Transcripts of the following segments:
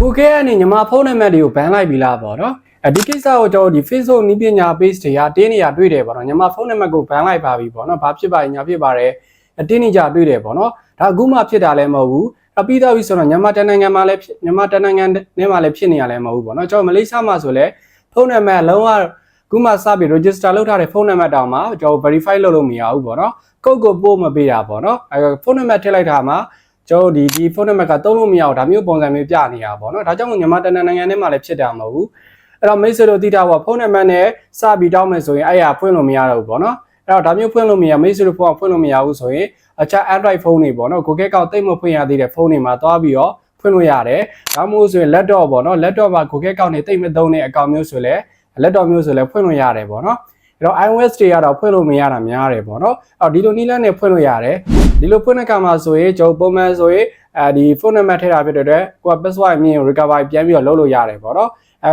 ကိုကဲကနေညီမဖုန်းနံပါတ်တွေကိုဘန်လိုက်ပြီလားပေါ့နော်အဲဒီကိစ္စကိုကျွန်တော်ဒီ Facebook နည်းပညာ page တွေကတင်းနေရတွေ့တယ်ပေါ့နော်ညီမဖုန်းနံပါတ်ကိုဘန်လိုက်ပါပြီပေါ့နော်ဘာဖြစ်ပါညာဖြစ်ပါတယ်အတင်းနေကြတွေ့တယ်ပေါ့နော်ဒါအခုမှဖြစ်တာလည်းမဟုတ်ဘူးအပြီးတော့ပြီဆိုတော့မြန်မာတနိုင်ငံမှာလည်းမြန်မာတနိုင်ငံနဲ့မှာလည်းဖြစ်နေရလည်းမဟုတ်ဘူးပေါ့နော်ကျွန်တော်မလေးရှားမှာဆိုလည်းဖုန်းနံပါတ်လုံးဝခုမှစပြီး register လုပ်ထားတဲ့ဖုန်းနံပါတ်တောင်မှကျွန်တော် verify လုပ်လို့မရဘူးပေါ့နော်ကုတ်ကိုပို့မပေးတာပေါ့နော်အဲဖုန်းနံပါတ်ထည့်လိုက်တာမှာ ကျွန်တော်ဒီဒီဖုန်းနံပါတ်ကသုံးလို့မရဘူးဒါမျိုးပုံစံမျိုးပြနေတာပေါ့နော်ဒါကြောင့်မြန်မာတနိုင်ငံထဲမှာလည်းဖြစ်တာမဟုတ်ဘူးအဲ့တော့မိတ်ဆွေတို့သိတာပေါ့ဖုန်းနံပါတ်နဲ့စပြီးတောင်းမယ်ဆိုရင်အဲ့ရဖွင့်လို့မရတော့ဘူးပေါ့နော်အဲ့တော့ဒါမျိုးဖွင့်လို့မရမိတ်ဆွေတို့ဖုန်းကဖွင့်လို့မရဘူးဆိုရင်အခြား Android ဖုန်းတွေပေါ့နော် Google ကောက်တိတ်မဖွင့်ရသေးတဲ့ဖုန်းတွေမှာသွားပြီးတော့ဖွင့်လို့ရတယ်ဒါမှမဟုတ်ဆိုရင် laptop ပေါ့နော် laptop မှာ Google ကောက်နေတိတ်မသုံးတဲ့အကောင့်မျိုးဆိုလဲ laptop မျိုးဆိုလဲဖွင့်လို့ရတယ်ပေါ့နော် အဲ့တော့ iOS တွေကတော့ဖွင့်လို့မရတာများတယ်ပေါ့နော်အော်ဒီလိုနည်းလမ်းနဲ့ဖွင့်လို့ရတယ်ဒီလိုဖွင့်တဲ့အခါမှာဆိုရင်ကျွန်တော်ပုံမှန်ဆိုရင်အဲဒီဖုန်းနံပါတ်ထည့်တာဖြစ်တဲ့အတွက်ကိုက password မြင် recover ပြန်ပြီးတော့လုပ်လို့ရတယ်ပေါ့နော်အဲ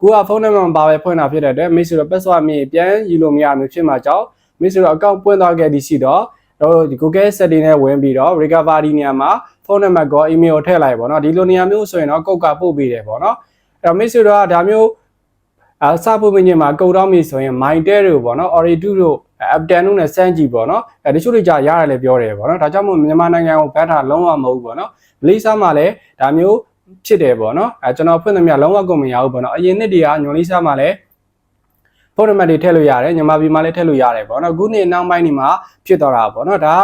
ကိုကဖုန်းနံပါတ်မပါပဲဖွင့်တာဖြစ်တဲ့အတွက်မိတ်ဆွေတို့ password မြင်ပြန်ယူလို့မရမျိုးဖြစ်မှာကြောင့်မိတ်ဆွေတို့ account ပွင့်သွားခဲ့သည်ရှိတော့တော့ဒီ Google setting နဲ့ဝင်ပြီးတော့ recovery နေရာမှာဖုန်းနံပါတ်ကော email ကိုထည့်လိုက်ပေါ့နော်ဒီလိုနေရာမျိုးဆိုရင်တော့ကုတ်ကပို့ပေးတယ်ပေါ့နော်အဲ့တော့မိတ်ဆွေတို့ကဒါမျိုး အစဖို့မင်းချင်းမှာကုတ်တော့မိဆိုရင် Mindtel တို့ပေါ့နော် Ori2 တို့ Upton တို့နဲ့စမ်းကြည့်ပေါ့နော်အဲတချို့တွေကြာရတယ်လည်းပြောတယ်ပေါ့နော်ဒါကြောင့်မို့မြန်မာနိုင်ငံကိုဘတ်တာလုံးဝမဟုတ်ဘူးပေါ့နော်မလေးရှားမှာလည်းဒါမျိုးဖြစ်တယ်ပေါ့နော်အဲကျွန်တော်ဖွင့်သမျှလုံးဝကုန်မရဘူးပေါ့နော်အရင်နှစ်တွေကညွန်လေးရှားမှာလည်းဖုန်းနံပါတ်တွေထည့်လို့ရတယ်ညီမပြည်မှာလည်းထည့်လို့ရတယ်ပေါ့နော်အခုနေ့နောက်ပိုင်းဒီမှာဖြစ်သွားတာပေါ့နော်ဒါ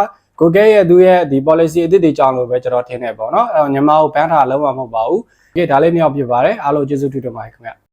Google ရဲ့သူရဲ့ဒီ policy အသစ်တွေကြောင်းလို့ပဲကျွန်တော်ထင်တယ်ပေါ့နော်အဲညီမကိုဘန်ထားလုံးဝမဟုတ်ပါဘူးဒီဒါလေးမြောက်ဖြစ်ပါတယ်အားလုံးကျေးဇူးတူတင်ပါတယ်ခင်ဗျ